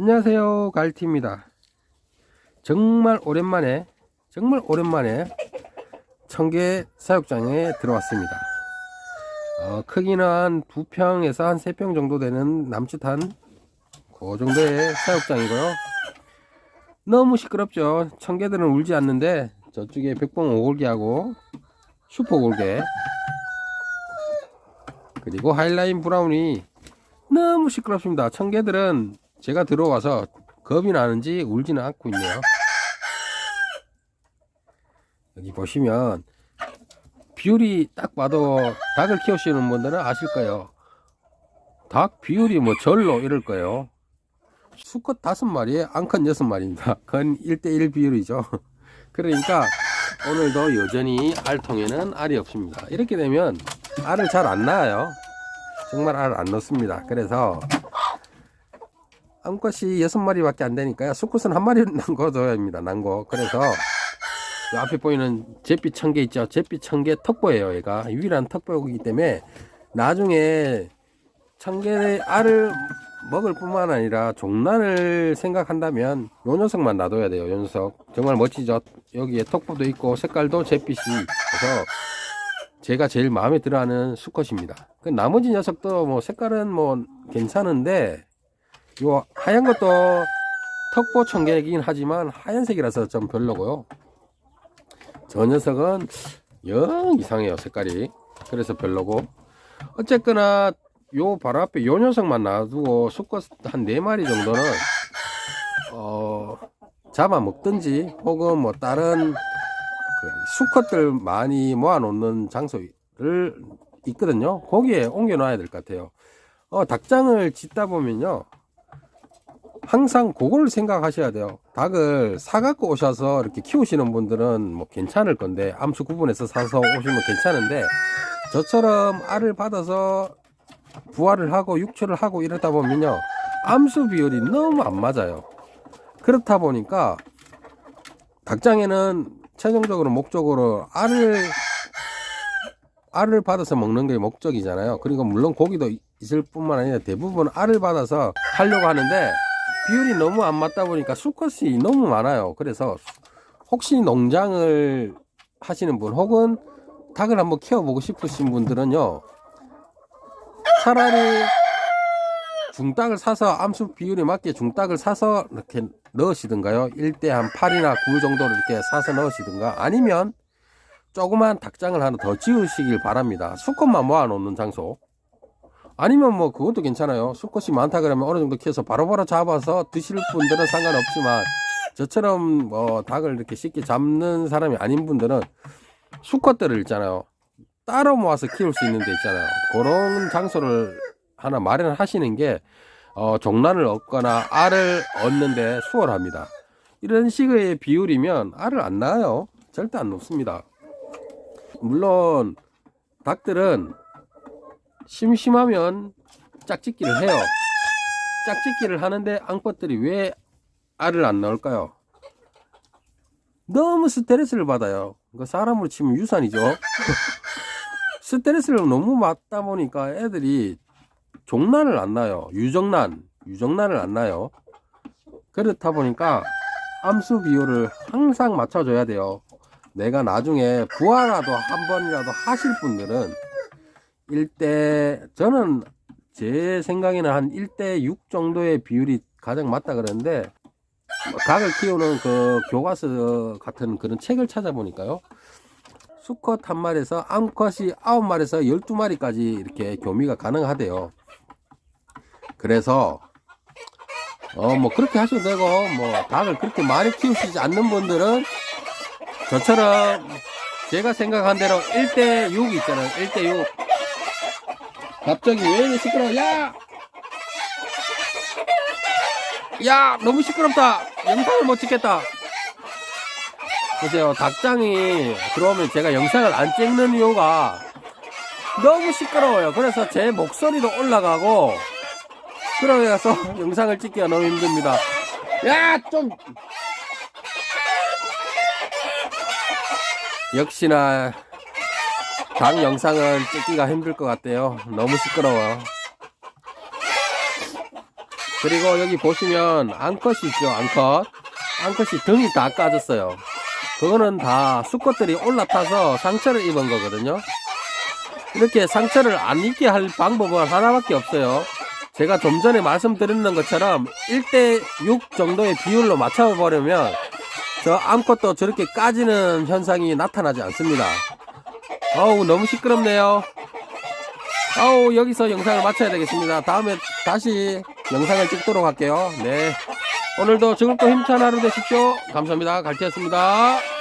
안녕하세요 갈티입니다. 정말 오랜만에 정말 오랜만에 청계 사육장에 들어왔습니다. 어, 크기는 한두 평에서 한세평 정도 되는 남짓한 그 정도의 사육장이고요. 너무 시끄럽죠. 청개들은 울지 않는데 저쪽에 백봉 오골개하고 슈퍼골개 그리고 하이라인 브라운이 너무 시끄럽습니다. 청개들은 제가 들어와서 겁이 나는지 울지는 않고 있네요. 여기 보시면 비율이 딱 봐도 닭을 키우시는 분들은 아실 거예요. 닭 비율이 뭐 절로 이럴 거예요. 수컷 다섯 마리에 암컷 여섯 마리입니다. 건 1대1 비율이죠. 그러니까 오늘도 여전히 알통에는 알이 없습니다. 이렇게 되면 알을 잘 안 낳아요. 정말 알을 안 넣습니다. 그래서 암컷이 여섯 마리밖에 안 되니까요. 수컷은 한 마리 남겨줘야 합니다. 난거. 그래서 이 앞에 보이는 잿빛 청개 있죠. 잿빛 청개 턱보예요. 얘가 유일한 턱보이기 때문에 나중에 청개의 알을 먹을 뿐만 아니라 종란을 생각한다면 요 녀석만 놔둬야 돼요. 요 녀석 정말 멋지죠. 여기에 턱보도 있고 색깔도 잿빛이 그래서 제가 제일 마음에 들어하는 수컷입니다. 그 나머지 녀석도 뭐 색깔은 뭐 괜찮은데 요 하얀 것도 턱보 청개이긴 하지만 하얀색이라서 좀 별로고요. 저 녀석은 영 이상해요 색깔이. 그래서 별로고. 어쨌거나 요 바로 앞에 요 녀석만 놔두고 수컷 한 네 마리 정도는 어 잡아 먹든지 혹은 뭐 다른 그 수컷들 많이 모아놓는 장소를 있거든요. 거기에 옮겨놔야 될 것 같아요. 어, 닭장을 짓다 보면요. 항상 그걸 생각하셔야 돼요. 닭을 사갖고 오셔서 이렇게 키우시는 분들은 뭐 괜찮을 건데, 암수 구분해서 사서 오시면 괜찮은데, 저처럼 알을 받아서 부화를 하고 육초를 하고 이러다 보면요. 암수 비율이 너무 안 맞아요. 그렇다 보니까, 닭장에는 최종적으로 목적으로 알을, 알을 받아서 먹는 게 목적이잖아요. 그리고 물론 고기도 있을 뿐만 아니라 대부분 알을 받아서 하려고 하는데, 비율이 너무 안 맞다 보니까 수컷이 너무 많아요. 그래서 혹시 농장을 하시는 분 혹은 닭을 한번 키워보고 싶으신 분들은요. 차라리 중닭을 사서 암수 비율에 맞게 중닭을 사서 이렇게 넣으시든가요. 1대 한 8이나 9 정도로 이렇게 사서 넣으시든가 아니면 조그만 닭장을 하나 더 지으시길 바랍니다. 수컷만 모아놓는 장소. 아니면 뭐 그것도 괜찮아요. 수컷이 많다 그러면 어느 정도 키워서 바로바로 잡아서 드실 분들은 상관없지만 저처럼 뭐 닭을 이렇게 쉽게 잡는 사람이 아닌 분들은 수컷들을 있잖아요. 따로 모아서 키울 수 있는 데 있잖아요. 그런 장소를 하나 마련하시는 게 어, 종란을 얻거나 알을 얻는데 수월합니다. 이런 식의 비율이면 알을 안 낳아요. 절대 안 놓습니다. 물론 닭들은 심심하면 짝짓기를 해요. 짝짓기를 하는데 앙컷들이 왜 알을 안 넣을까요? 너무 스트레스를 받아요. 그 사람으로 치면 유산이죠. 스트레스를 너무 받다 보니까 애들이 종란을 안 나요. 유정란, 유정란을 안 나요. 그렇다 보니까 암수 비율을 항상 맞춰줘야 돼요. 내가 나중에 부하라도 한 번이라도 하실 분들은 1대 저는 제 생각에는 한 1대 6 정도의 비율이 가장 맞다 그러는데 닭을 키우는 그 교과서 같은 그런 책을 찾아보니까요. 수컷 한 마리에서 암컷이 아홉 마리에서 12마리까지 이렇게 교미가 가능하대요. 그래서 어 뭐 그렇게 하셔도 되고 뭐 닭을 그렇게 많이 키우시지 않는 분들은 저처럼 제가 생각한 대로 1대 6 있잖아요. 1대 6 갑자기 왜 이렇게 시끄러워? 야! 야! 너무 시끄럽다! 영상을 못 찍겠다! 보세요. 닭장이 들어오면 제가 영상을 안 찍는 이유가 너무 시끄러워요. 그래서 제 목소리도 올라가고, 그러면서 영상을 찍기가 너무 힘듭니다. 야! 좀! 역시나 닭 영상은 찍기가 힘들 것 같대요. 너무 시끄러워요. 그리고 여기 보시면 앙컷이 있죠, 앙컷. 앙컷이 등이 다 까졌어요. 그거는 다 수컷들이 올라타서 상처를 입은 거거든요. 이렇게 상처를 안 입게 할 방법은 하나밖에 없어요. 제가 좀 전에 말씀드렸는 것처럼 1대6 정도의 비율로 맞춰버리면 저 암컷도 저렇게 까지는 현상이 나타나지 않습니다. 어우, 너무 시끄럽네요. 아우, 여기서 영상을 마쳐야 되겠습니다. 다음에 다시 영상을 찍도록 할게요. 네. 오늘도 즐겁고 힘찬 하루 되십시오. 감사합니다. 갈티였습니다.